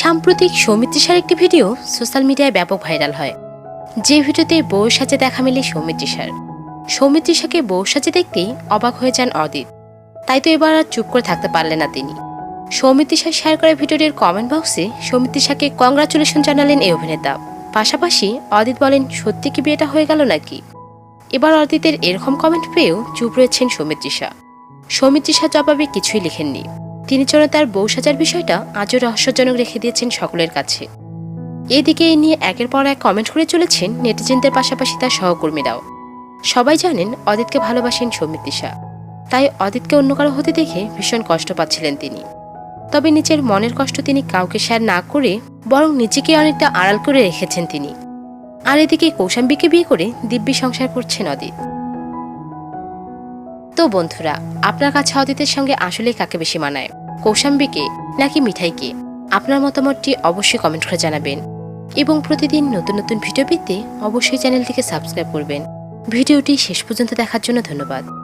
সাম্প্রতিক সৌমিত্রিষার একটি video social মিডিয়ায় ব্যাপক ভাইরাল হয়। যে ভিডিওতে বউ সাজে দেখা মেলে সৌমিত্রিষার সৌমিত্রিষাকে বউ সাজে দেখতেই অবাক হয়ে যান অদিত। তাই তো এবার আর চুপ করে থাকতে পারলেন না তিনি। সৌমিত্রিষা শেয়ার করা ভিডিওটির কমেন্ট বক্সে সৌমিত্রিষাকে কংগ্রাচুলেশন জানালেন এই অভিনেতা। পাশাপাশি অদিত বলেন, সত্যি কি বিয়েটা হয়ে গেল নাকি? এবার অদিতের এরকম কমেন্ট পেয়েও চুপ রয়েছেন সৌমিত্রিষা সৌমিত্রিষা জবাবে কিছুই লিখেননি। তিনি যেন তার বউ সাজার বিষয়টা আজও রহস্যজনক রেখে দিয়েছেন সকলের কাছে। এদিকে এ নিয়ে একের পর এক কমেন্ট করে চলেছেন নেটিজেনদের পাশাপাশি তার সহকর্মীরাও। সবাই জানেন অদিতকে ভালোবাসেন সৌমিত্রিষা তাই অদিতকে অন্য কারও হতে দেখে ভীষণ কষ্ট পাচ্ছিলেন তিনি। তবে নিজের মনের কষ্ট তিনি কাউকে শেয়ার না করে বরং নিজেকে অনেকটা আড়াল করে রেখেছেন তিনি। আর এদিকে কৌশাম্বীকে বিয়ে করে দিব্যি সংসার করছেন অদিত। তো বন্ধুরা, আপনার কাছে অদিতের সঙ্গে আসলে কাকে বেশি মানায়? কৌশাম্বীকে নাকি মিঠাইকে? আপনার মতামতটি অবশ্যই কমেন্ট করে জানাবেন। এবং প্রতিদিন নতুন নতুন ভিডিও পেতে অবশ্যই চ্যানেলটিকে সাবস্ক্রাইব করবেন। ভিডিওটি শেষ পর্যন্ত দেখার জন্য ধন্যবাদ।